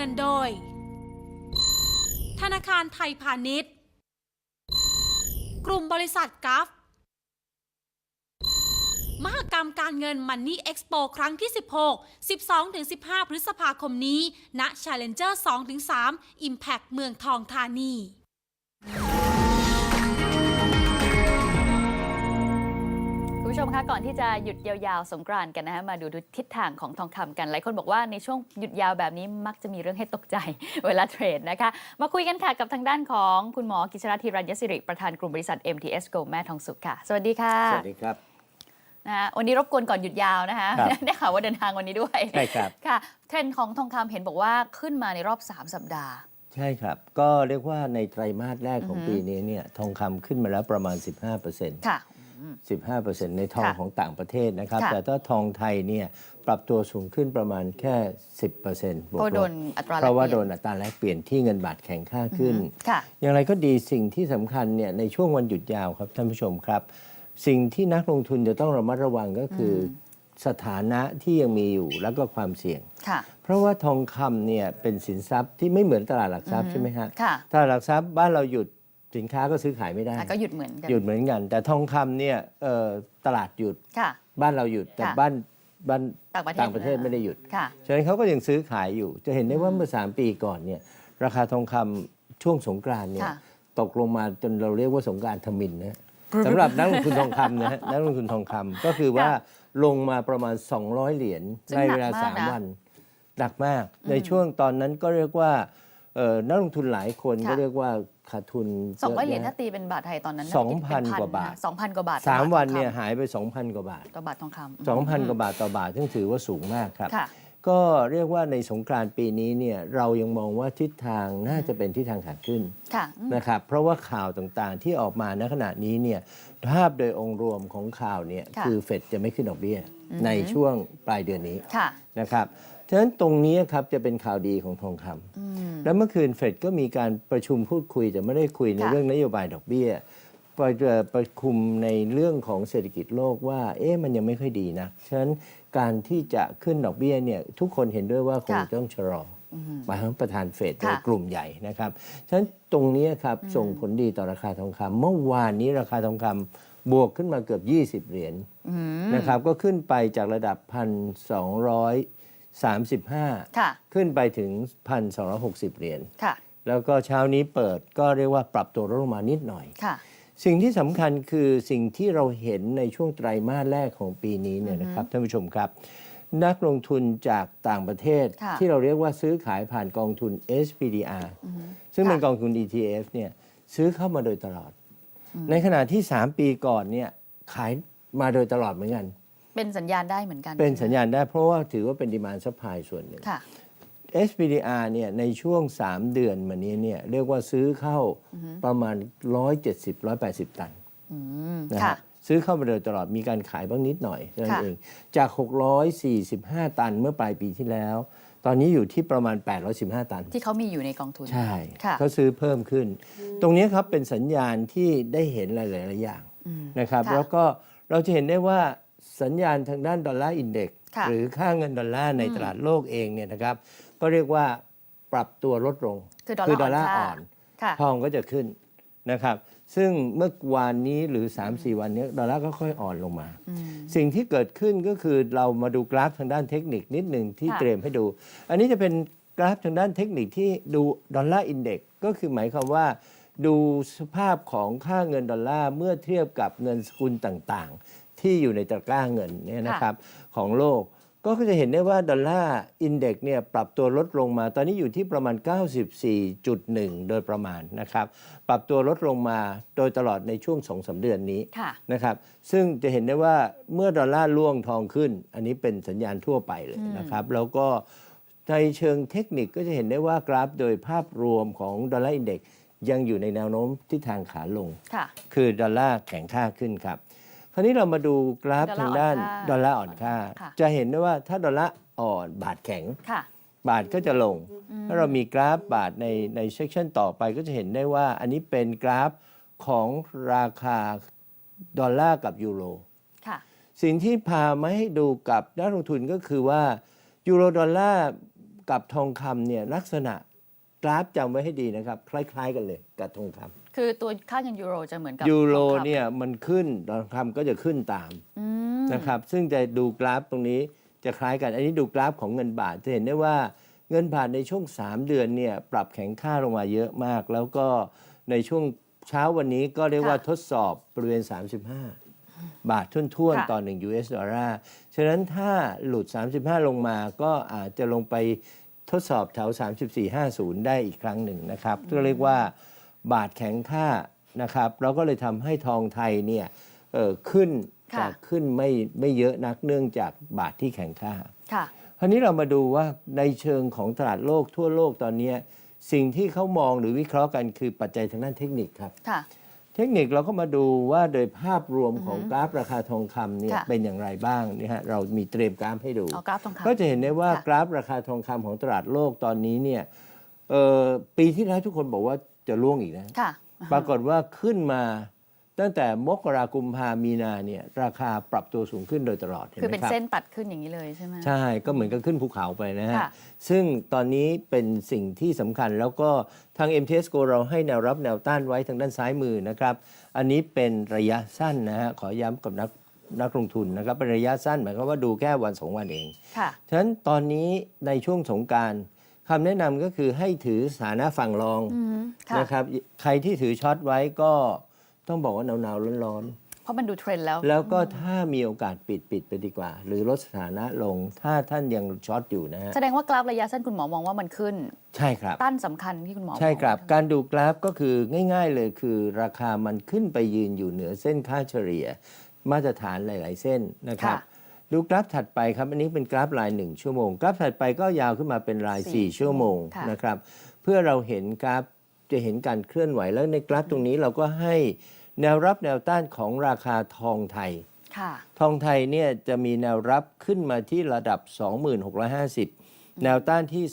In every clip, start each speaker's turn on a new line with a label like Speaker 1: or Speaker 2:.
Speaker 1: งินโดย ธนาคารไทยพาณิชย์ กลุ่มบริษัทกัฟมหกรรมการเงินมันนี่เอ็กซ์โปครั้งที่ 16 12-15 พฤษภาคมนี้ ณ Challenger 2-3 Impact เมืองทองธานี
Speaker 2: ผู้ชมคะก่อนที่จะหยุดยาวๆ สงกรานต์กันนะคะมาดูทิศทางของทองคำกัน หลายคนบอกว่าในช่วงหยุดยาวแบบนี้มักจะมีเรื่องให้ตกใจเวลาเทรดนะคะ มาคุยกันค่ะกับทางด้านของคุณหมอกิชราธีรัญยสิริ ประธานกลุ่มบริษัท MTS Go แม่ทองสุขค่ะ สวัสดีค่ะ
Speaker 3: สวัสดีครับ
Speaker 2: นะคะวันนี้รบกวนก่อนหยุดยาวนะคะ
Speaker 3: ครับ
Speaker 2: ได้ข่าวว่าเดินทางวันนี้ด้วย
Speaker 3: ใช่ครับ
Speaker 2: ค่ะเทรนด์ของทองคำเห็นบอกว่าขึ้นมาในรอบ 3 สัปดาห์
Speaker 3: ใช่ครับ ก็เรียกว่าในไตรมาสแรกของ
Speaker 2: อือฮึ
Speaker 3: ปีนี้เนี่ยทองคำขึ้นมาแล้วประมาณ 15%
Speaker 2: ค่ะ
Speaker 3: 15%ในทอง
Speaker 2: ค่ะ
Speaker 3: ของต่างประเทศนะครับ
Speaker 2: ค่ะ
Speaker 3: แต่ถ้าทองไทยเนี่ยปรับตัวสูงขึ้นประมาณแค่ 10%บ
Speaker 2: เพ
Speaker 3: วก
Speaker 2: ราะ
Speaker 3: ล
Speaker 2: โด
Speaker 3: บ
Speaker 2: นอัตราแลก
Speaker 3: เพราะว่า
Speaker 2: ป
Speaker 3: โด
Speaker 2: ลี่ย
Speaker 3: นอัตราแลกเปลี่ยนที่เงินบาทแข็งค่าขึ้น
Speaker 2: ค่ะ
Speaker 3: อย่างไรก็ดีสิ่งที่สำคัญเนี่ยในช่วงวันหยุดยาวครับท่านผู้ชมครับ สิ่งที่นักลงทุนจะต้องระมัดระวังก็คืออสถานะที่ยังมีอยู่แล้วก็ความเสี่ยง
Speaker 2: ค่ะ
Speaker 3: เพราะว่าทองคำเนี่ยเป็นสินทรัพย์ที่ไม่เหมือนตลาดหลักทรัพย์ใช่ไหมฮะ
Speaker 2: ค่ะ
Speaker 3: ตลาดหลักทรัพย์บ้านเราหยุด สินค้าก็ซื้อขายไม่ได้
Speaker 2: อะก็หยุดเหมือนกัน
Speaker 3: หยุดเหมือนกัน แต่ทองคำเนี่ยเอ่อตลาดหยุด
Speaker 2: ค่ะ
Speaker 3: บ้านเราหยุดแต่
Speaker 2: ค่ะ
Speaker 3: บ้านบ้าน
Speaker 2: ต่างประเทศ
Speaker 3: ต่างประเทศไม่ได้หยุด
Speaker 2: ค่ะ
Speaker 3: ฉะนั้นเขาก็ยังซื้อขายอยู่ จะเห็นได้ว่าเมื่อ3ปีก่อนเนี่ยราคาทองคำช่วงสงกรานต์เนี่ย
Speaker 2: ค่ะ
Speaker 3: ตกลงมาจนเราเรียกว่าสงกรานต์ทมินนะฮะสำหรับนักลงทุนทองคำนะฮะนักลงทุนทองคำก็คือว่าลงมาประมาณ 200 เหรียญ
Speaker 2: ซึ่ง
Speaker 3: ใน
Speaker 2: หนัก
Speaker 3: เวลา
Speaker 2: มากนะ
Speaker 3: 3วันหนักมาก ในช่วงตอนนั้นก็เรียกว่าเอ่อนักลงทุนหลายคน
Speaker 2: ค่ะ
Speaker 3: ก็เรียกว่า ขาดทุน
Speaker 2: สองร้อยเหรียญะถ้าตีเป็นบาทไทยตอนนั้น
Speaker 3: สองพันกว่าบาท
Speaker 2: สองพันกว่าบาท
Speaker 3: สาม
Speaker 2: ต่อบท
Speaker 3: วัน
Speaker 2: ทองคำ
Speaker 3: เนี่ยหายไป2,000กว่าบาท
Speaker 2: ต่อบาททองคำ
Speaker 3: 2,000กว่าบาทต่อบาทซึ่งถือว่าสูงมากครับ
Speaker 2: ค่ะ
Speaker 3: ก็เรียกว่าในสงกรานต์ปีนี้เนี่ยเรายังมองว่าทิศทางน่าจะเป็นทิศทางขาขึ้น
Speaker 2: ค่ะอืม
Speaker 3: นะครับเพราะว่าข่าวต่างๆที่ออกมาณขณะนี้เนี่ยภาพโดยองค์รวมของข่าวเนี่ย
Speaker 2: ค่ะ
Speaker 3: คือเฟดจะไม่ขึ้นดอกเบี้ย
Speaker 2: อือฮึ
Speaker 3: ในช่วงปลายเดือนนี้
Speaker 2: ค่ะ
Speaker 3: นะครับฉะนั้นตรงนี้ครับจะเป็นข่าวดีของทองคำ
Speaker 2: อืม
Speaker 3: แล้วเมื่อคืนเฟดก็มีการประชุมพูดคุยแต่ไม่ได้คุยในเรื่องนโยบายดอกเบี้ยประประคุมในเรื่องของเศรษฐกิจโลกว่า เอ๊ะมันยังไม่ค่อยดีนะ ฉะนั้นการที่จะขึ้นดอกเบี้ยเนี่ยทุกคนเห็นด้วยว่าคงต้องชะลอหมายถึงประธานเฟด
Speaker 2: ใน
Speaker 3: กลุ่มใหญ่นะครับ ฉะนั้นตรงนี้ครับส่งผลดีต่อราคาทองคำเมื่อวานนี้ราคาทองคำบวกขึ้นมาเกือบ 20 เหรียญนะครับ ก็ขึ้นไปจากระดับ
Speaker 2: 1,200 35
Speaker 3: ขึ้นไปถึง 1,260 เหรียญแล้วก็เช้านี้เปิดก็เรียกว่าปรับตัวลดลงมานิดหน่อย สิ่งที่สำคัญคือสิ่งที่เราเห็นในช่วงไตรมาสแรกของปีนี้เนี่ยนะครับท่านผู้ชมครับ นักลงทุนจากต่างประเทศที่เราเรียกว่าซื้อขายผ่านกองทุน SPDR ซึ่งเป็นกองทุน ETF เนี่ยซื้อเข้ามาโดยตลอด ในขณะที่ 3 ปีก่อนเนี่ยขายมาโดยตลอดเหมือนกัน
Speaker 2: เป็นสัญญาณได้เหมือนกัน
Speaker 3: เป็นสัญ
Speaker 2: ใช่ไหม
Speaker 3: ญาณได้เพราะว่าถือว่าเป็นดีมานซัพพลายส่วนหนึ่ง
Speaker 2: ค่ะ
Speaker 3: SPDR เนี่ยในช่วง 3 เดือนมานี้เนี่ยเรียกว่าซื้อเข้าประมาณ 170-180 ตัน
Speaker 2: อืม
Speaker 3: นะ
Speaker 2: ค่ะ
Speaker 3: ฮะซื้อเข้ามาโดยตลอดมีการขายบ้างนิดหน่อยนั่น
Speaker 2: ค่ะ
Speaker 3: เอง จาก 645 ตันเมื่อปลายปีที่แล้ว ตอนนี้อยู่ที่ประมาณ 815 ตัน
Speaker 2: ที่เขามีอยู่ในกองทุน
Speaker 3: ใช่
Speaker 2: ค่ะ
Speaker 3: เขาซื้อเพิ่มขึ้น ตรงนี้ครับเป็นสัญญาณที่ได้เห็นหลายๆอย่าง
Speaker 2: อืม
Speaker 3: นะครับ
Speaker 2: ค่ะ
Speaker 3: แล้วก็เราจะเห็นได้ว่า สัญญาณทางด้านดอลลาร์อินเด็กซ์
Speaker 2: ค่ะ
Speaker 3: หรือค่าเงินดอลลาร์ในตลาดโลกเองเนี่ยนะครับ ก็เรียกว่าปรับตัวลดลง
Speaker 2: คือดอลลาร์
Speaker 3: ดอลลาร์
Speaker 2: อ่
Speaker 3: อ่
Speaker 2: อ
Speaker 3: อนน
Speaker 2: ค่ะ
Speaker 3: ทองก็จะขึ้นนะครับ ซึ่งเมื่อวานนี้หรือ 3-4 วันนี้ดอลลาร์ก็ค่อยอ่อนลงมา
Speaker 2: อืม
Speaker 3: สิ่งที่เกิดขึ้นก็คือเรามาดูกราฟทางด้านเทคนิคนิดหนึ่งที่
Speaker 2: ค่ะ
Speaker 3: เตรียมให้ดู อันนี้จะเป็นกราฟทางด้านเทคนิคที่ดูดอลลาร์อินเด็กก็คือหมายความว่าดูสภาพของค่าเงินดอลลาร์เมื่อเทียบกับเงินสกุลต่างๆ ที่อยู่ในตะกร้าเงินเนี่ยนะครับของโลก ก็จะเห็นได้ว่าดอลลาร์อินเด็กเนี่ยปรับตัวลดลงมา ตอนนี้อยู่ที่ประมาณ 94.1 โดยประมาณนะครับ ปรับตัวลดลงมาโดยตลอดในช่วง2อสเดือนนี้
Speaker 2: ค่ะ
Speaker 3: นะครับ ซึ่งจะเห็นได้ว่าเมื่อดอลลาร์ล่วงทองขึ้น อันนี้เป็นสัญญาณทั่วไปเลยนะครับ แล้วก็ในเชิงเทคนิคก็จะเห็นได้ว่ากราฟโดยภาพรวมของดอลลาร์อินเด็กยังอยู่ในแนวโน้มที่ทางขาลง
Speaker 2: ค่ะ
Speaker 3: คือดอลลาร์แข็งค่าขึ้นครับ คราวนี้เรามาดูกราฟ
Speaker 2: ดอลลาร์
Speaker 3: ทางด้าน
Speaker 2: อ่อนค่า
Speaker 3: ดอลลาร์อ่อนค่า
Speaker 2: ค่ะ
Speaker 3: จะเห็นได้ว่าถ้าดอลลาร์อ่อนบาทแข็ง
Speaker 2: ค่ะ
Speaker 3: บาทก็จะลง ถ้าเรามีกราฟบาทในในเซสชันต่อไปก็จะเห็นได้ว่า อันนี้เป็นกราฟของราคาดอลลาร์กับยูโร
Speaker 2: ค่ะ
Speaker 3: สิ่งที่พามาให้ดูกับนักลงทุนก็คือว่ายูโรดอลลาร์กับทองคำเนี่ยลักษณะกราฟจำไว้ให้ดีนะครับ คล้าย ๆ กันเลยกับทองคำ
Speaker 2: คือตัวค่าเงินยูโรจะเหมือนกับ
Speaker 3: ยูโร
Speaker 2: ทองคำ
Speaker 3: เนี่ยมันขึ้นทองคำก็จะขึ้นตาม
Speaker 2: อืม
Speaker 3: นะครับ ซึ่งจะดูกราฟตรงนี้จะคล้ายกัน อันนี้ดูกราฟของเงินบาทจะเห็นได้ว่าเงินบาทในช่วง 3 เดือนเนี่ยปรับแข็งค่าลงมาเยอะมาก แล้วก็ในช่วงเช้าวันนี้ก็เรียกว่าทดสอบบริเวณ 35 บาททุ่นๆ ต่อ 1 US ดอลลาร์ ฉะนั้นถ้าหลุด 35 ลงมาก็อาจจะลงไปทดสอบแถว 3450 ได้อีกครั้งหนึ่งนะครับก็เรียกว่า บาทแข็งค่านะครับเราก็เลยทำให้ทองไทยเนี่ยเอ่อขึ้น
Speaker 2: ค่ะ
Speaker 3: จากขึ้นไม่ไม่เยอะนักเนื่องจากบาทที่แข็งค่า
Speaker 2: ค่ะ
Speaker 3: คราวนี้เรามาดูว่าในเชิงของตลาดโลกทั่วโลกตอนเนี้ยสิ่งที่เขามองหรือวิเคราะห์กันคือปัจจัยทางด้านเทคนิคครับ
Speaker 2: ค่ะ
Speaker 3: เทคนิคเราก็มาดูว่าโดยภาพรวมของกราฟราคาทองคำเนี่ย
Speaker 2: ค่ะ
Speaker 3: เป็นอย่างไรบ้างนี่ฮะเรามีเตรียมกราฟให้ดู
Speaker 2: เอากราฟทองคำ
Speaker 3: ก็จะเห็นได้ว่า
Speaker 2: ค่ะ
Speaker 3: กราฟราคาทองคำของตลาดโลกตอนนี้เนี่ย เอ่อปีที่แล้วทุกคนบอกว่าจะล่วงอีกนะ
Speaker 2: ค่ะ
Speaker 3: ปรากฏว่าขึ้นมาตั้งแต่มกรากุมภามีนาเนี่ยราคาปรับตัวสูงขึ้นโดยตลอดห็
Speaker 2: คือ
Speaker 3: ไหม
Speaker 2: เป็น
Speaker 3: รับ
Speaker 2: เส้นตัดขึ้นอย่างนี้เลยใช่ไหม
Speaker 3: ใช่ ก็เหมือนกับขึ้นภูเขาไปนะฮะ
Speaker 2: ค่ะ
Speaker 3: ซึ่งตอนนี้เป็นสิ่งที่สำคัญแล้วก็ทาง MTS Go เราให้แนวรับแนวต้านไว้ทางด้านซ้ายมือนะครับ อันนี้เป็นระยะสั้นนะฮะ ขอย้ำกับนักนักลงทุนนะครับ เป็นระยะสั้นหมายความว่าดูแค่วันสองวันเอง
Speaker 2: ค่ะ
Speaker 3: ฉะนั้นตอนนี้ในช่วงสงกราร คำแนะนำก็คือให้ถือสถานะฝั่งรอง
Speaker 2: อืมค่ะ
Speaker 3: นะครับ ใครที่ถือช็อตไว้ก็ต้องบอกว่าหนาวๆร้อนๆ
Speaker 2: เพราะมันดูเทรนด์แล้ว
Speaker 3: แล้วก็ถ้ามีโอกาสปิดปิดไปดีกว่า หรือลดสถานะลงถ้าท่านยังช็อตอยู่นะฮะ
Speaker 2: แสดงว่ากราฟระยะสั้นคุณหมอมองว่ามันขึ้น
Speaker 3: ใช่ครับ
Speaker 2: ต้านสำคัญที่คุณหมอ
Speaker 3: ใช่ครับ
Speaker 2: อก
Speaker 3: การดูกราฟก็คือง่าย ๆ เลยคือ ราคามันขึ้นไปยืนอยู่เหนือเส้นค่าเฉลี่ย มาตรฐานหลาย ๆ เส้นนะครับ
Speaker 2: ค่ะ
Speaker 3: ดูกราฟถัดไปครับ อันนี้เป็นกราฟราย 1 ชั่วโมง กราฟถัดไปก็ยาวขึ้นมาเป็นราย
Speaker 2: สี่
Speaker 3: 4ชั่วโมง
Speaker 2: ค่ะ
Speaker 3: นะครับ เพื่อเราเห็นกราฟจะเห็นการเคลื่อนไหวแล้วในกราฟตรงนี้เราก็ให้แนวรับแนวต้านของราคาทองไทย
Speaker 2: ค่ะ
Speaker 3: ทองไทยเนี่ยจะมีแนวรับขึ้นมาที่ระดับ 2650 แนวต้านที่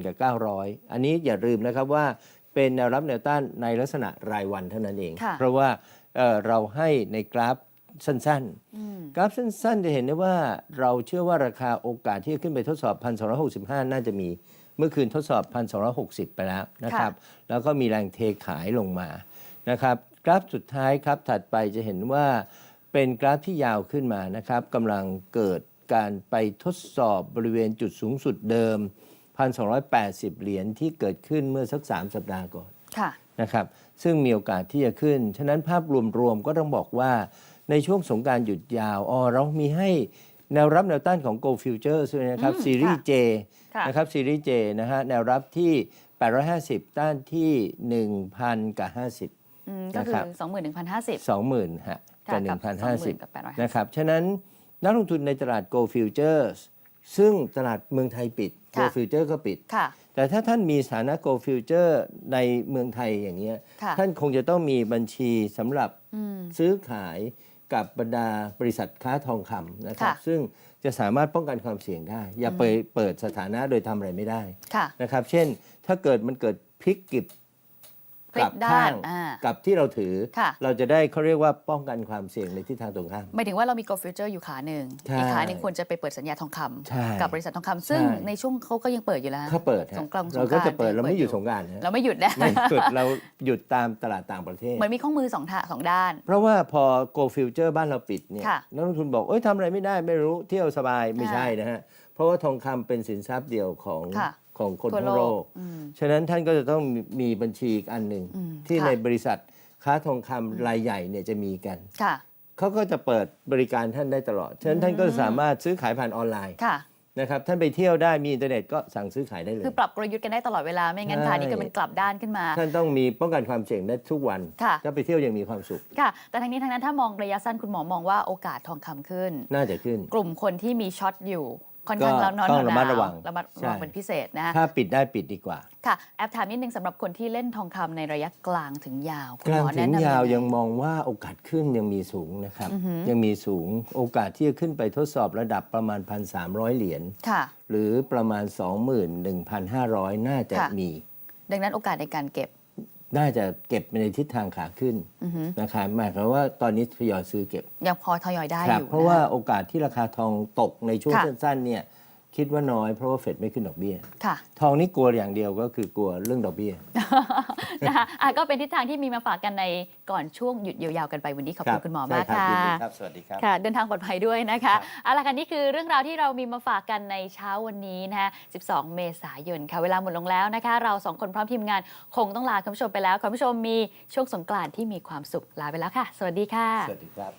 Speaker 3: 20,000กับ900 อันนี้อย่าลืมนะครับว่าเป็นแนวรับแนวต้านในลักษณะรายวันเท่านั้นเอง
Speaker 2: ค่ะ
Speaker 3: เพราะว่าเอ่อเราให้ในกราฟ สั้น
Speaker 2: อืม
Speaker 3: ๆกราฟสั้นๆ จะเห็นได้ว่าเราเชื่อว่าราคาโอกาสที่จะขึ้นไปทดสอบ 1,265 น่าจะมี เมื่อคืนทดสอบ 1,260 ไปแล้วนะครับ แล้วก็มีแรงเทขายลงมานะครับ กราฟสุดท้ายครับถัดไปจะเห็นว่าเป็นกราฟที่ยาวขึ้นมานะครับกำลังเกิดการไปทดสอบบริเวณจุดสูงสุดเดิม 1,280 เหรียญที่เกิดขึ้นเมื่อสัก 3 สัปดาห์ก่อน
Speaker 2: ค่ะ
Speaker 3: นะครับ ซึ่งมีโอกาสที่จะขึ้น ฉะนั้นภาพรวมๆก็ต้องบอกว่า ในช่วงสงกรารหยุดยาวอ๋อเรามีให้แนวรับแนวต้านของ Go Futures ด้วยนะครับ
Speaker 2: อืม
Speaker 3: ซีรีส์
Speaker 2: ค่ะ
Speaker 3: J
Speaker 2: ค่ะ
Speaker 3: นะครับซีรีส์ J นะฮะแนวรับที่ 850 ต้านที่ 1,000 กับ 50
Speaker 2: อืมก็คื
Speaker 3: นะครั
Speaker 2: อบสองหมื่นหนึ่งพันห้าสิบ
Speaker 3: 20,000ฮะกับ
Speaker 2: กับ20,000กับ
Speaker 3: 1,050
Speaker 2: 850
Speaker 3: นะครับ ฉะนั้นนักลงทุนในตลาด Go Futures ซึ่งตลาดเมืองไทยปิด Go
Speaker 2: ค่ะ
Speaker 3: Future ก็ปิด
Speaker 2: ค่ะ
Speaker 3: แต่ถ้าท่านมีสถานะ Go Future ในเมืองไทยอย่างเงี้ย
Speaker 2: ค่ะ
Speaker 3: ท่านคงจะต้องมีบัญชีสำหรับ
Speaker 2: อืม
Speaker 3: ซื้อขาย กับบรรดาบริษัทค้าทองคำนะครับ
Speaker 2: ค่ะ
Speaker 3: ซึ่งจะสามารถป้องกันความเสี่ยงได้ อย่าไปเปิดสถานะโดยทำอะไรไม่ได้
Speaker 2: ค่ะ
Speaker 3: นะครับ เช่น ถ้าเกิดมันเกิดพลิกกิบ
Speaker 2: พลิก
Speaker 3: กลับข้าง
Speaker 2: ด้านอ่า
Speaker 3: กับที่เราถือ
Speaker 2: ค่ะ
Speaker 3: เราจะได้เขาเรียกว่าป้องกันความเสี่ยงในทิศทางตรงข้าม
Speaker 2: หมายถึงว่าเรามี Go Future อยู่ขาหนึ่ง
Speaker 3: ใช่
Speaker 2: อีกขาหนึ่งควรจะไปเปิดสัญญาทองค
Speaker 3: ใช่ำ
Speaker 2: กับบริษัททองคำซึ่ง
Speaker 3: ใช่
Speaker 2: ในช่วงเขาก็ยังเปิดอยู่แล้ว
Speaker 3: เขาเปิดฮะ
Speaker 2: สงกรานต์
Speaker 3: เราก็จะเปิด
Speaker 2: สงกรานต์
Speaker 3: เราไม่หยุด
Speaker 2: เปิดอยู่
Speaker 3: สงกรารนะ
Speaker 2: เราไม่หยุดนะ
Speaker 3: ไม่หยุดเราหยุดตามตลาดต่างประเทศ
Speaker 2: เหมือนมีข้อมือสองท่าสองด้าน
Speaker 3: เพราะว่าพอ Go Future บ้านเราปิดเนี่ย
Speaker 2: ค่ะ
Speaker 3: นักลงทุนบอก เอ้ยทำอะไรไม่ได้ไม่รู้เที่ยวสบายไม่
Speaker 2: ค่ะ
Speaker 3: ใช่นะฮะ เพราะว่าทองคำเป็นสินทรัพย์เดียวของ
Speaker 2: ค่ะ
Speaker 3: ของคน
Speaker 2: ทั่ว
Speaker 3: ทั้ง
Speaker 2: โล
Speaker 3: โล
Speaker 2: ก
Speaker 3: ก
Speaker 2: อืม
Speaker 3: ฉะนั้นท่านก็จะต้องมีมีบัญชีอีกอันหนึ่ง
Speaker 2: อืม
Speaker 3: ที่
Speaker 2: ค่ะ
Speaker 3: ในบริษัทค้าทองคำรายใหญ่เนี่ยจะมีกัน
Speaker 2: ค่ะ
Speaker 3: เขาก็จะเปิดบริการท่านได้ตลอด ฉะนั้นท่านก็สามารถซื้อขายผ่านออนไลน์
Speaker 2: ค่ะ
Speaker 3: นะครับท่านไปเที่ยวได้มีอินเทอร์เน็ตก็สั่งซื้อขายได้เลย
Speaker 2: คือปรับกลยุทธ์กันได้ตลอดเวลาไม่งั้น
Speaker 3: ใช่
Speaker 2: พานี้ก็มันกลับด้านขึ้นมา
Speaker 3: ท่านต้องมีป้องกันความเสี่ยงได้ทุกวัน
Speaker 2: ค่ะ
Speaker 3: ถ้าไปเที่ยวยังมีความสุข
Speaker 2: ค่ะ แต่ทางนี้ทางนั้นถ้ามองระยะสั้นคุณหมอมองว่าโอกาสทองคำขึ้น
Speaker 3: น่าจะขึ้น
Speaker 2: กลุ่มคนที่มีช็อตอยู่ ค่อนข้าง
Speaker 3: ก็
Speaker 2: แล้วนอน
Speaker 3: ต้องระมัดระวัง
Speaker 2: ระมัดระวัง
Speaker 3: ใช่
Speaker 2: เป็นพิเศษนะ
Speaker 3: ถ้าปิดได้ปิดดีกว่า
Speaker 2: ค่ะแอบถามนิดนึงสำหรับคนที่เล่นทองคำในระยะกลางถึงยาวคุณ
Speaker 3: กลา
Speaker 2: ห
Speaker 3: ง
Speaker 2: มอ
Speaker 3: ถึ
Speaker 2: แนะ
Speaker 3: ง
Speaker 2: นำ
Speaker 3: ยาว
Speaker 2: ไยั
Speaker 3: งมองว่าโอกาสขึ้นยังมีสูงนะครับ ยังมีสูงโอกาสที่จะขึ้นไปทดสอบระดับประมาณ 1,300 เหรียญ
Speaker 2: ค่ะ
Speaker 3: หรือประมาณ 21,500 น่าจะ
Speaker 2: ค่ะ
Speaker 3: มี
Speaker 2: ดังนั้นโอกาสในการเก็บ
Speaker 3: น่าจะเก็บไปในทิศทางขาขึ้นนะครับหมายความว่าตอนนี้ทยอยซื้อเก็บ
Speaker 2: ยังพอทยอยได้
Speaker 3: ครั
Speaker 2: อยู่
Speaker 3: เพราะว่า
Speaker 2: นะ
Speaker 3: โอกาสที่ราคาทองตกในช่วง
Speaker 2: ค่ะ
Speaker 3: สั้นๆเนี่ย คิดว่าน้อยเพราะว่าเฟดไม่ขึ้นดอกเบี้ย
Speaker 2: ค่ะ
Speaker 3: ทองนี่กลัวอย่างเดียวก็คือกลัวเรื่องดอกเบี้ย
Speaker 2: นะคะอะก็เป็นทิศทางที่มีมาฝากกันในก่อนช่วงหยุดยาวๆกันไปวันนี้ขอบคุณคุณหมอมาก
Speaker 3: ใช่
Speaker 2: ค่ะ
Speaker 3: รับยินดีครับ สวัสดีครับ
Speaker 2: ค่ะ เดินทางปลอดภัยด้วยนะ
Speaker 3: ครั
Speaker 2: คะ
Speaker 3: บ
Speaker 2: เอาละค่ะนี่คือเรื่องราวที่เรามีมาฝากกันในเช้าวันนี้นะคะ12 เมษายนค่ะ เวลาหมดลงแล้วนะคะ เราสองคนพร้อมทีมงานคงต้องลาคุณผู้ชมไปแล้วคุณผู้ชมมีช่วงสงกรานต์ที่มีความสุขลาไปแล้วค่ะ สวัสดีค่ะ
Speaker 3: สวัสดีครับ